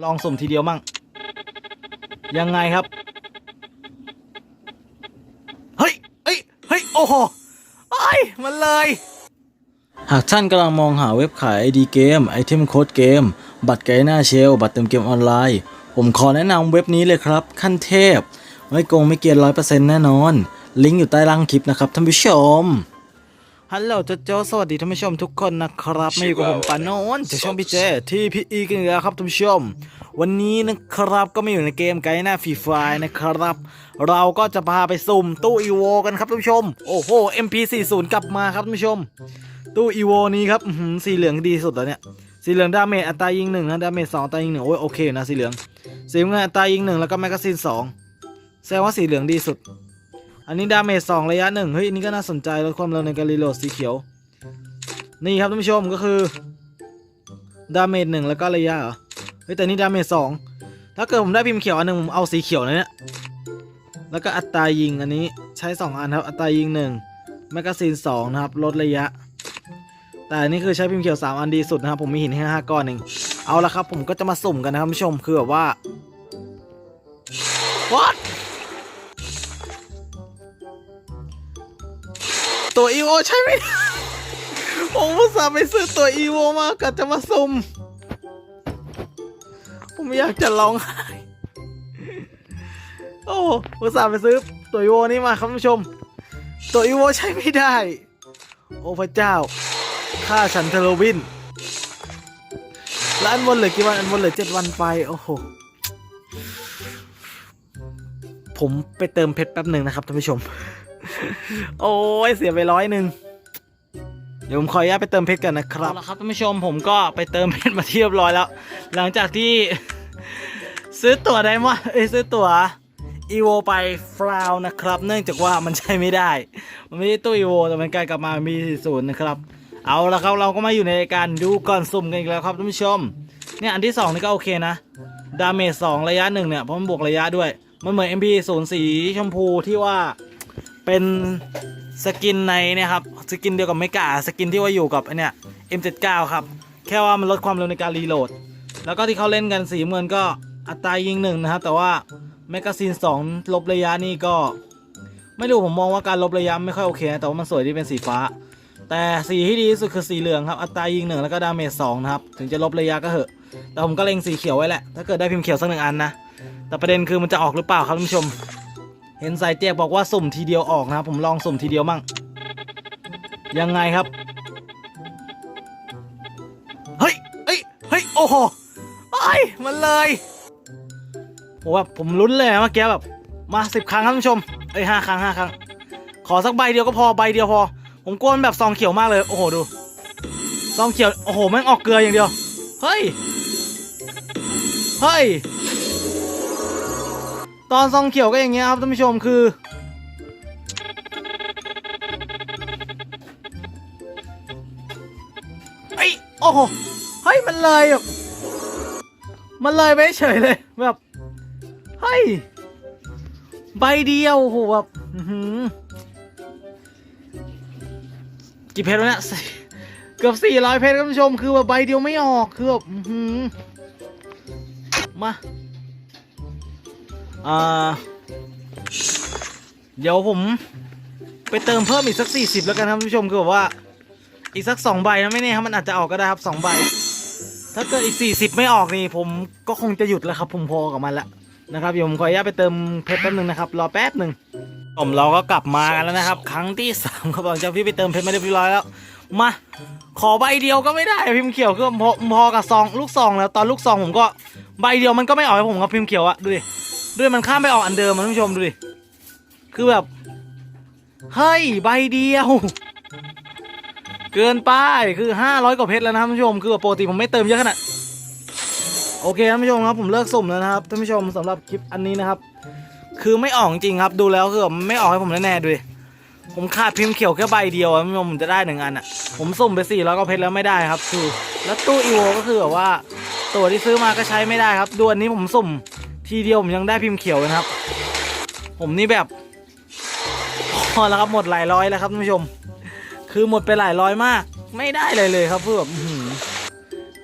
ลองสุ่มทีเดียวมั่ง ยังไงครับ เฮ้ยเฮ้ยเฮ้ยโอ้โหเอ้มันเลย หากท่านกำลังมองหาเว็บขายไอดีเกม ไอเทมโค้ดเกม บัตรไกด์หน้าเชล บัตรเติมเกมออนไลน์ ผมขอแนะนำเว็บนี้เลยครับ ขั้นเทพ ไม่โกงไม่เกียนร้อยเปอร์เซ็นต์แน่นอน ลิงก์อยู่ใต้ล่างคลิปนะครับท่านผู้ชม ฮัลโหลโจโจสวัสดีท่านผู้ชมทุกคนนะครับมาอยู่กับผมปานโนนจากช่องพี่เจทีพีอีกันอีกแล้วครับท่านผู้ชม วันนี้นะครับก็มาอยู่ในเกมไกด์หน้าฟรีไฟนะครับ เราก็จะพาไปสุ่มตู้อีโวกันครับท่านผู้ชม โอ้โห MP40 กลับมาครับท่านผู้ชม ตู้อีโวนี้ครับอื้อหือสีเหลืองดีสุดแล้วเนี่ยสีเหลืองดาเมจอัตรายิงหนึ่งนะดาเมจสองอัตรายิงหนึ่งโอ้ยโอเคนะสีเหลืองสีน้ำเงินอัตรายิงหนึ่งแล้วก็แมกกาซีนสองแสดงว่าสีเหลืองดีสุด อันนี้ดาเมจสองระยะหนึ่งเฮ้ยอันนี้ก็น่าสนใจลดความเร็วในการรีโหลดสีเขียว นี่ครับท่านผู้ชมก็คือดาเมจหนึ่งแล้วก็ระยะเหรอเฮ้ยแต่นี่ดาเมจสองถ้าเกิดผมได้พิมพ์เขียวอันหนึ่งผมเอาสีเขียวนะเนี่ยแล้วก็อัตรายิงอันนี้ใช้สองอันครับอัตรายิงหนึ่งแมกกาซีนสองนะครับลดระยะ แต่อันนี้คือใช้พิมพ์เขียวสามอันดีสุดนะครับ ผมมีหินแค่ห้าก้อนเองเอาละครับ ผมก็จะมาสุ่มกันนะครับท่านผู้ชมคือแบบว่า what ตัวอีโวใช่ไหมผมอุตส่าห์ไปซื้อตัวอีโวมากะจะมาซุ่มผมอยากจะร้องไห้โอ้อุตส่าห์ไปซื้อตัวอีโวนี่มาครับท่านผู้ชม ตัวอีโวใช้ไม่ได้ โอ้พระเจ้าค่าฉันเทโลวินแล้วอันบนเหลือกี่วันอันบนเหลือเจ็ดวันไปโอ้โหผมไปเติมเพชรแป๊บหนึ่งนะครับท่านผู้ชม โอ้ยเสียไปร้อยหนึ่งเดี๋ยวผมขออนุญาตไปเติมเพชรกันนะครับเอาละครับท่านผู้ชมผมก็ไปเติมเพชรมาที่เรียบร้อยแล้ว หลังจากที่ ซื้อตั๋วไดมอนด์เอ้ยซื้อตั๋วอีโวไปฟราวนะครับ เนื่องจากว่ามันใช้ไม่ได้ มันไม่ได้ตู้อีโวแต่มันกลายกลับมามีศูนย์นะครับ เอาละครับเราก็มาอยู่ในรายการดูก่อนสุ่มกันอีกแล้วครับท่านผู้ชม เนี่ยอันที่สองนี่ก็โอเคนะ ดาเมจสองระยะหนึ่งเนี่ยเพราะมันบวกระยะด้วย มันเหมือน MP ศูนย์สีชมพูที่ว่า เป็นสกินในเนี่ยครับสกินเดียวกับเมกาสกินที่ว่าอยู่กับไอเนี่ย M79 ครับ แค่ว่ามันลดความเร็วในการรีโหลด แล้วก็ที่เขาเล่นกันสีเงินก็อัตรายิงหนึ่งนะครับ แต่ว่าแมกกาซีน2ลบระยะนี่ก็ ไม่รู้ผมมองว่าการลบระยะไม่ค่อยโอเคนะแต่ว่ามันสวยที่เป็นสีฟ้า แต่สีที่ดีที่สุดคือสีเหลืองครับ อัตรายิงหนึ่งแล้วก็ดาเมจสองนะครับ ถึงจะลบระยะก็เหอะ แต่ผมก็เล็งสีเขียวไว้แหละ ถ้าเกิดได้พิมพ์เขียวสักหนึ่งอันนะ แต่ประเด็นคือมันจะออกหรือเปล่าครับท่านผู้ชม เห็นสายเตียกบอกว่าสุ่มทีเดียวออกนะครับผมลองสุ่มทีเดียวมั่งยังไงครับ เฮ้ยเฮ้ยเฮ้ยโอ้โหไอ้มันเลยโหแบบผมลุ้นเลยนะเมื่อกี้แบบมาสิบครั้งครับท่านผู้ชมเอ้ยห้าครั้งห้าครั้ง ขอสักใบเดียวก็พอใบเดียวพอ ผมกวนแบบซองเขียวมากเลย โอ้โหดูซองเขียว โอ้โหแม่งออกเกลืออย่างเดียว เฮ้ย เฮ้ย ตอนซองเขียวก็อย่างเงี้ยครับท่านผู้ชมคือเอ้ยโอ้โห เฮ้ย มันเลยแบบมันเลยไปเฉยเลยแบบ เฮ้ย ใบเดียวโอ้โหแบบกี่เพชรวเนี่ยเกือบสี่ร้อยเพชรท่านผู้ชม คือแบบใบเดียวไม่ออก คือแบบมา อ่าเดี๋ยวผมไปเติมเพิ่มอีกสักสี่สิบแล้วกันครับท่านผู้ชมคือแบบว่าอีกสักสองใบนะไม่แน่ครับมันอาจจะออกก็ได้ครับสองใบ ถ้าเกิดอีกสี่สิบไม่ออกนี่ผมก็คงจะหยุดแล้วครับ ผมพอกับมันละนะครับเดี๋ยวผมขออนุญาตไปเติมเพชรแป๊บนึงนะครับรอแป๊บหนึ่งผมเราก็กลับมากันแล้วนะครับ ครั้งที่สามครับหลังจากพี่ไปเติมเพชรไม่ได้เรียบร้อยแล้วมาขอใบเดียวก็ไม่ได้พิมพ์เขียวคือพอพอกับซองลูกซองแล้วตอนลูกซองผมก็ใบเดียวมันก็ไม่ออกให้ผมครับพิมพ์เขียวอะดูดิ ด้วยมันข้ามไปออกอันเดิมมันท่านผู้ชมดูดิ คือแบบ เฮ้ย ใบเดียว เกินไปคือ500กว่าเพชรแล้วนะครับท่านผู้ชม คือปกติผมไม่เติมเยอะขนาดโอเคท่านผู้ชมครับผมเลิกสุ่มแล้วนะครับท่านผู้ชมสำหรับคลิปอันนี้นะครับ คือไม่ออกจริงครับ ดูแล้วคือไม่ออกให้ผมแน่ๆดูดิผมขาดพิมพ์เขียวแค่ใบเดียวท่านผู้ชมผมจะได้หนึ่งอันอะ ผมสุ่มไป400กว่าเพชรแล้วไม่ได้ครับ คือ แล้วตู้อีโวก็คือแบบว่า ตัวที่ซื้อมาก็ใช้ไม่ได้ครับดวนนี้ผมสุ่ม ทีเดียวผมยังได้พิมพ์เขียวนะครับ ผมนี่แบบพอแล้วครับหมดหลายร้อยแล้วครับท่านผู้ชม คือหมดไปหลายร้อยมาก ไม่ได้เลยเลยครับเพื่อแบบ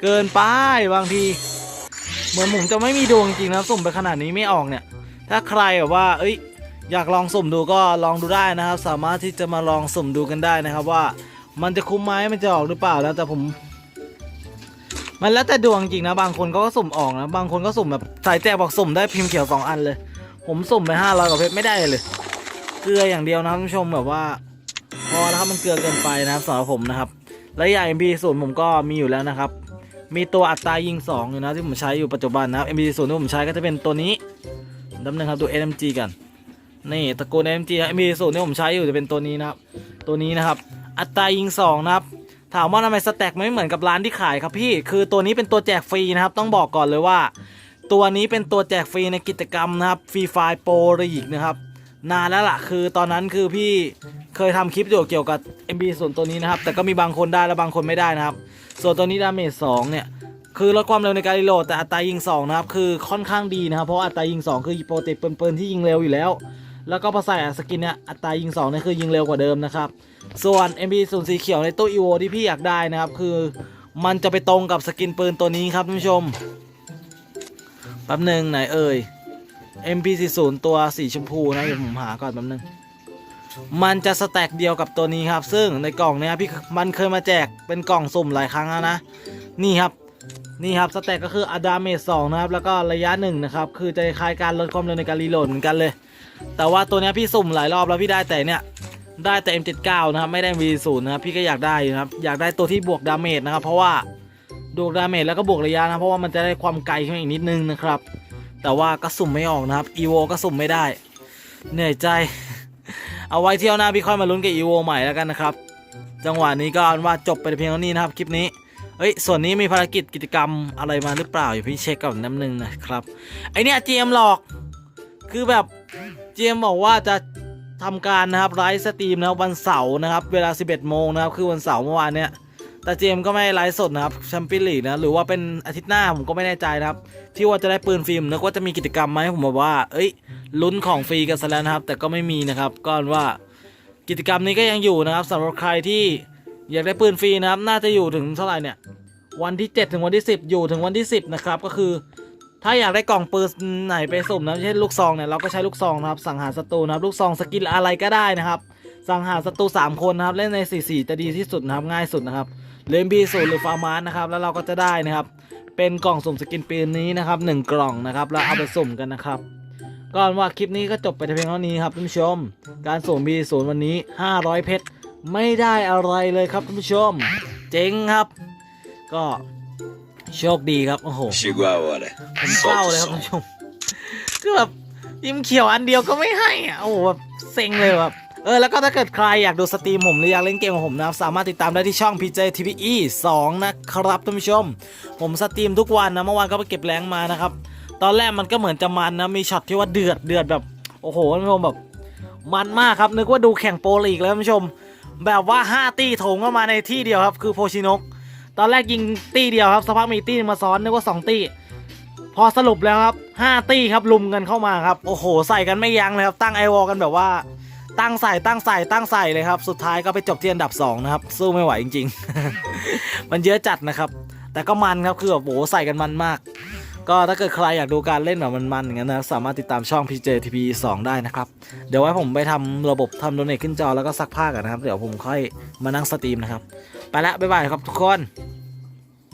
เกินไปบางที เหมือนผมจะไม่มีดวงจริงนะสุ่มไปขนาดนี้ไม่ออกเนี่ย ถ้าใครแบบว่า เอ้ย อยากลองสุ่มดูก็ลองดูได้นะครับ สามารถที่จะมาลองสุ่มดูกันได้นะครับว่ามันจะคุ้มไหมมันจะออกหรือเปล่าแล้วแต่ผม มันแล้วแต่ดวงจริงนะบางคนก็สุ่มออกนะบางคนก็สุ่มแบบสายแจกบอกสุ่มได้พิมพ์เขียวสองอันเลย ผมสุ่มไปห้าร้อยกว่าเพชรไม่ได้เลย เกลืออย่างเดียวนะท่านผู้ชมแบบว่า พอแล้วครับมันเกลือเกินไปนะครับสำหรับผมนะครับและอย่าง MB ศูนผมก็มีอยู่แล้วนะครับ มีตัวอัตรายิง2อยู่นะที่ผมใช้อยู่ปัจจุบันนะครับ MB ศูนย์ที่ผมใช้ก็จะเป็นตัวนี้ดำเนินครับดู NMG กันนี่ตระกูล NMG ครับ MB ศูนย์ที่ผมใช้อยู่จะเป็นตัวนี้นะครับตัวนี้นะครับ อัตรายิง2นะครับ ถามว่าทำไมสแต็กไม่เหมือนกับร้านที่ขายครับพี่ คือตัวนี้เป็นตัวแจกฟรีนะครับ ต้องบอกก่อนเลยว่า ตัวนี้เป็นตัวแจกฟรีในกิจกรรมนะครับฟรีไฟโปรลีกนะครับ นานแล้วล่ะ คือตอนนั้นคือพี่เคยทำคลิปอยู่เกี่ยวกับ MB ส่วนตัวนี้นะครับ แต่ก็มีบางคนได้และบางคนไม่ได้นะครับ ส่วนตัวนี้ดาเมจ2เนี่ย คือลดความเร็วในการรีโหลดแต่อัตรายิง2นะครับ คือค่อนข้างดีนะครับ เพราะอัตรายิง 2 คือโปรติปืนปืนที่ยิงเร็วอยู่แล้ว แล้วก็พอใส่สกินเนี่ยอัตรายิง2เนี่ยคือยิงเร็วกว่าเดิมนะครับ ส่วน MB 0สีเขียวในตู้ EVO ที่พี่อยากได้นะครับ คือมันจะไปตรงกับสกินปืนตัวนี้ครับท่านผู้ชมแป๊บหนึ่งไหนเอ่ย MP40 ตัวสีชมพูนะเดี๋ยวผมหาก่อนแป๊บนึง มันจะสแต็กเดียวกับตัวนี้ครับ ซึ่งในกล่องเนี้ยพี่มันเคยมาแจกเป็นกล่องสุ่มหลายครั้งแล้วนะ นี่ครับ นี่ครับสแต็กก็คืออะดาเมจสองนะครับ แล้วก็ระยะหนึ่งนะครับ คือจะคล้ายการลดความเร็วในการรีโหลดเหมือนกันเลย แต่ว่าตัวเนี้ยพี่สุ่มหลายรอบแล้วพี่ได้แต่เนี่ย ได้แต่ M79 นะครับไม่ได้ V0 นะครับพี่ก็อยากได้นะครับอยากได้ตัวที่บวกดาเมจนะครับเพราะว่าบวกดาเมจแล้วก็บวกระยะนะเพราะว่ามันจะได้ความไกลขึ้นอีกนิดนึงนะครับ แต่ว่าก็สุ่มไม่ออกนะครับ EVO ก็สุ่มไม่ได้ เหนื่อยใจ เอาไว้เที่ยวหน้าพี่ค่อยมาลุ้นกับ EVO ใหม่แล้วกันนะครับ จังหวะนี้ก็อนว่าจบไปเพียงเท่านี้นะครับคลิปนี้เอ้ยส่วนนี้มีภารกิจกิจกรรมอะไรมาหรือเปล่าอยู่พี่เช็คก่อนน้ำหนึ่งนะครับไอเนี้ย GM หลอกคือแบบ GM บอกว่าจะ ทำการนะครับไลฟ์สตรีมนะครับวันเสาร์นะครับเวลา 11 โมงนะครับคือวันเสาร์เมื่อวานเนี้ยแต่เจมก็ไม่ไลฟ์สดนะครับแชมเปี้ยนลีกนะหรือว่าเป็นอาทิตย์หน้าผมก็ไม่แน่ใจนะครับ ที่ว่าจะได้ปืนฟิล์มนึกว่าจะมีกิจกรรมไหมผมบอกว่า เอ้ยลุ้นของฟรีกันซะแล้วนะครับ แต่ก็ไม่มีนะครับก็ว่ากิจกรรมนี้ก็ยังอยู่นะครับสำหรับใครที่อยากได้ปืนฟรีนะครับ น่าจะอยู่ถึงเท่าไหร่เนี่ย วันที่ 7 ถึงวันที่ 10 อยู่ถึงวันที่ 10 นะครับ ก็คือ ถ้าอยากได้กล่องปืนไหนไปสุ่มนะเช่นลูกซองเนี่ยเราก็ใช้ลูกซองนะครับสังหารศัตรูนะครับลูกซองสกินอะไรก็ได้นะครับสังหารศัตรู3คนนะครับเล่นใน 4-4 จะดีที่สุดนะครับง่ายสุดนะครับเลนบีศูนย์หรือฟาร์มานนะครับแล้วเราก็จะได้นะครับเป็นกล่องสุ่มสกินปืนนี้นะครับหนึ่งกล่องนะครับแล้วเอาไปสุ่มกันนะครับก่อนว่าคลิปนี้ก็จบไปแต่เพียงเท่านี้ครับท่านผู้ชม การสุ่มบีศูนย์วันนี้ 500 เพชรไม่ได้อะไรเลยครับท่านผู้ชม เจ๋งครับ ก็ โชคดีครับ โอ้โห Chegou a hora. ผมเศร้าเลยครับท่านผู้ชมคือแบบยิ้มเขียวอันเดียวก็ไม่ให้อะโอ้โหแบบเซ็งเลยแบบเออแล้วก็ถ้าเกิดใครอยากดูสตรีมผมหรืออยากเล่นเกมของผมนะครับ สามารถติดตามได้ที่ช่อง PJ TVE 2 นะครับท่านผู้ชม ผมสตรีมทุกวันนะ เมื่อวานก็ไปเก็บแรงมานะครับ ตอนแรกมันก็เหมือนจะมันนะ มีช็อตที่ว่าเดือดเดือดแบบ โอ้โหท่านผู้ชมแบบ มันมากครับ นึกว่าดูแข่งโปรลีกแล้วท่านผู้ชม แบบว่า 5 ตีโถงเข้ามาในที่เดียวครับ คือโพชินก ตอนแรกยิงตีเดียวครับสักพักมีตีมาซ้อนนึกว่า2ตีพอสรุปแล้วครับ5ตี้ครับลุมกันเข้ามาครับโอ้โหใส่กันไม่ยั้งเลยครับตั้งไอวอลกันแบบว่าตั้งใส่ตั้งใส่ตั้งใส่เลยครับ สุดท้ายก็ไปจบที่อันดับ 2 นะครับ สู้ไม่ไหวจริง ๆ มันเยอะจัดนะครับ แต่ก็มันครับคือแบบโอ้โหใส่กันมันมาก ก็ถ้าเกิดใครอยากดูการเล่นแบบมันๆอย่างนั้นนะสามารถติดตามช่อง PJTP 2 ได้นะครับ เดี๋ยวไว้ผมไปทำระบบทำโดเนทขึ้นจอแล้วก็ซักผ้ากันนะครับ เดี๋ยวผมค่อยมานั่งสตรีมนะครับ ไปละบ๊ายบายครับทุกคน